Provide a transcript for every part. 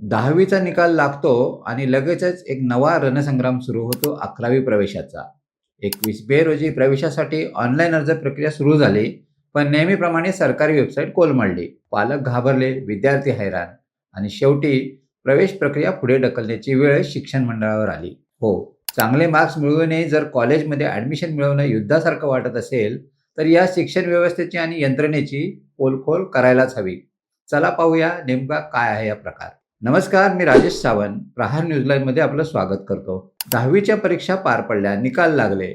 दहावीचा निकाल लागतो आणि लगेचच एक नवा रणसंग्राम सुरू होतो अकरावी प्रवेशाचा. एकवीस मे रोजी प्रवेशासाठी ऑनलाईन अर्ज प्रक्रिया सुरू झाली पण नेहमीप्रमाणे सरकारी वेबसाईट कोलमडली. पालक घाबरले विद्यार्थी हैराण आणि शेवटी प्रवेश प्रक्रिया पुढे ढकलण्याची वेळ शिक्षण मंडळावर आली. हो चांगले मार्क्स मिळवूनही जर कॉलेजमध्ये ॲडमिशन मिळवणं युद्धासारखं वाटत असेल तर या शिक्षण व्यवस्थेची आणि यंत्रणेची पोलखोल करायलाच हवी. चला पाहूया नेमका काय आहे या प्रकार. नमस्कार मी राजेश सावंत. प्रहार न्यूजलाईनमध्ये आपलं स्वागत करतो. दहावीच्या परीक्षा पार पडल्या निकाल लागले.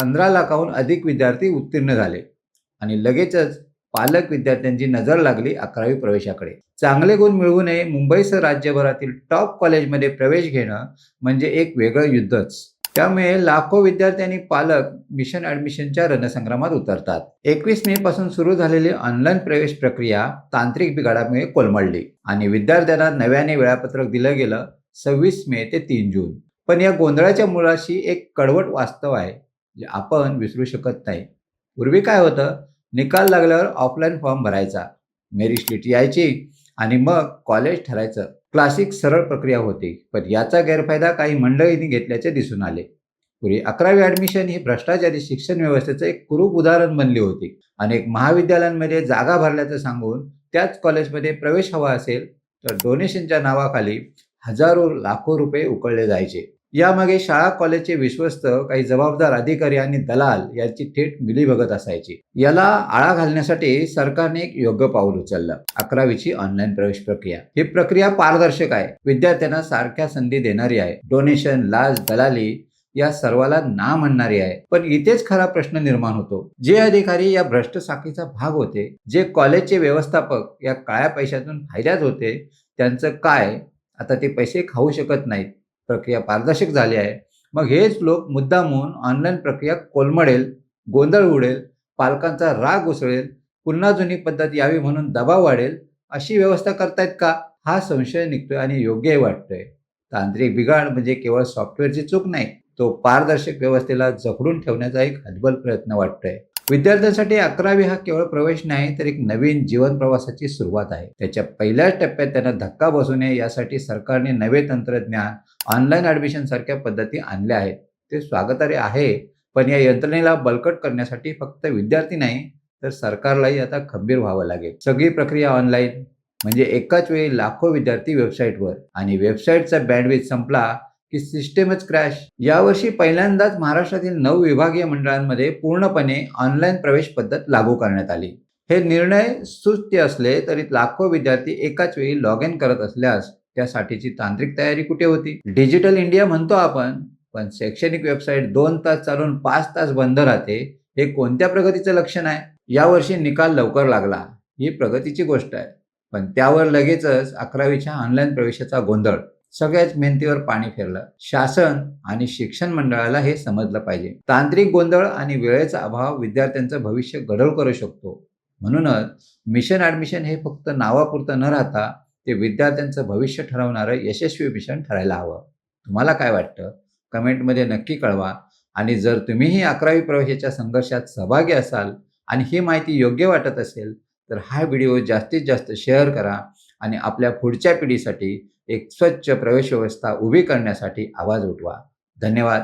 पंधरा लाखाहून अधिक विद्यार्थी उत्तीर्ण झाले. आणि लगेचच पालक विद्यार्थ्यांची नजर लागली अकरावी प्रवेशाकडे. चांगले गुण मिळवू नये मुंबईसह राज्यभरातील टॉप कॉलेजमध्ये प्रवेश घेणं म्हणजे एक वेगळं युद्धच. त्यामुळे लाखो विद्यार्थी आणि पालक मिशन ऍडमिशनच्या रणसंग्रामात उतरतात. एकवीस मे पासून सुरू झालेली ऑनलाईन प्रवेश प्रक्रिया तांत्रिक बिघाडामुळे कोलमडली आणि विद्यार्थ्यांना नव्याने वेळापत्रक दिलं गेलं सव्वीस मे ते तीन जून. पण या गोंधळाच्या मुळाशी एक कडवट वास्तव आहे जे आपण विसरू शकत नाही. पूर्वी काय होतं? निकाल लागल्यावर ऑफलाईन फॉर्म भरायचा. मेरिट शीट यायची. आणि मग कॉलेज ठरायचं. क्लासिक सरळ प्रक्रिया होती. पण याचा गैरफायदा काही मंडळींनी घेतल्याचे दिसून आले. पूर्वी अकरावी ॲडमिशन ही भ्रष्टाचारी शिक्षण व्यवस्थेचं एक कुरूप उदाहरण बनली होती. अनेक महाविद्यालयांमध्ये जागा भरल्याचं सांगून त्याच कॉलेजमध्ये प्रवेश हवा असेल तर डोनेशनच्या नावाखाली हजारो लाखो रुपये उकळले जायचे. यामागे शाळा कॉलेजचे विश्वस्त काही जबाबदार अधिकारी आणि दलाल यांची थेट मिलीभगत असायची. याला आळा घालण्यासाठी सरकारने एक योग्य पाऊल उचललं. अकरावीची ऑनलाईन प्रवेश प्रक्रिया. ही प्रक्रिया पारदर्शक आहे. विद्यार्थ्यांना सारख्या संधी देणारी आहे. डोनेशन लाच दलाली या सर्वाला ना म्हणणारी आहे. पण इथेच खरा प्रश्न निर्माण होतो. जे अधिकारी या भ्रष्ट साखीचा भाग होते जे कॉलेजचे व्यवस्थापक या काळ्या पैशातून फायद्यात होते त्यांचं काय? आता ते पैसे खाऊ शकत नाहीत. प्रक्रिया पारदर्शक झाली आहे. मग हेच लोक मुद्दामून ऑनलाईन प्रक्रिया कोलमडेल गोंधळ उडेल पालकांचा राग उसळेल पुन्हा जुनी पद्धत यावी म्हणून दबाव वाढेल अशी व्यवस्था करतायत का? हा संशय निघतोय आणि योग्यही वाटतोय. तांत्रिक बिघाड म्हणजे केवळ सॉफ्टवेअरची चूक नाही तो पारदर्शक व्यवस्थेला जखडून ठेवण्याचा एक हतबल प्रयत्न वाटतोय. विद्यार्थ्यांसाठी अकरावी हा केवळ प्रवेश नाही तर एक नवीन जीवन प्रवासाची सुरुवात आहे. त्याच्या पहिल्याच टप्प्यात त्यांना धक्का बसू नये यासाठी सरकारने नवे तंत्रज्ञान ऑनलाईन ॲडमिशन सारख्या पद्धती आणल्या आहेत. ते स्वागतार्ह आहे पण या यंत्रणेला बळकट करण्यासाठी फक्त विद्यार्थी नाही तर सरकारलाही आता खंबीर व्हावं लागेल. सगळी प्रक्रिया ऑनलाईन म्हणजे एकाच वेळी लाखो विद्यार्थी वेबसाईटवर आणि वेबसाईटचा बँडविथ संपला की सिस्टेमच क्रॅश यावर्षी पहिल्यांदाच महाराष्ट्रातील नऊ विभागीय मंडळांमध्ये पूर्णपणे ऑनलाईन प्रवेश पद्धत लागू करण्यात आली. हे निर्णय सुस्त्य असले तरी लाखो विद्यार्थी एकाच वेळी लॉग इन करत असल्यास त्यासाठीची तांत्रिक तयारी कुठे होती? डिजिटल इंडिया म्हणतो आपण पण शैक्षणिक वेबसाईट दोन तास चालून पाच तास बंद राहते हे कोणत्या प्रगतीचं लक्षण आहे? यावर्षी निकाल लवकर लागला ही प्रगतीची गोष्ट आहे. पण त्यावर लगेचच अकरावीच्या ऑनलाईन प्रवेशाचा गोंधळ. सगळ्याच मेहनतीवर पाणी फिरलं. शासन आणि शिक्षण मंडळाला हे समजलं पाहिजे. तांत्रिक गोंधळ आणि वेळेचा अभाव विद्यार्थ्यांचं भविष्य गढळ करू शकतो. म्हणूनच मिशन ॲडमिशन हे फक्त नावापुरतं न राहता ते विद्यार्थ्यांचं भविष्य ठरवणारं यशस्वी मिशन ठरायला हवं. तुम्हाला काय वाटतं? कमेंटमध्ये नक्की कळवा. आणि जर तुम्हीही अकरावी प्रवेशाच्या संघर्षात सहभागी असाल आणि ही माहिती योग्य वाटत असेल तर हा व्हिडिओ जास्तीत जास्त शेअर करा. आणि आपल्या पुढच्या पिढीसाठी एक स्वच्छ प्रवेश व्यवस्था उभी करण्यासाठी आवाज उठवा. धन्यवाद.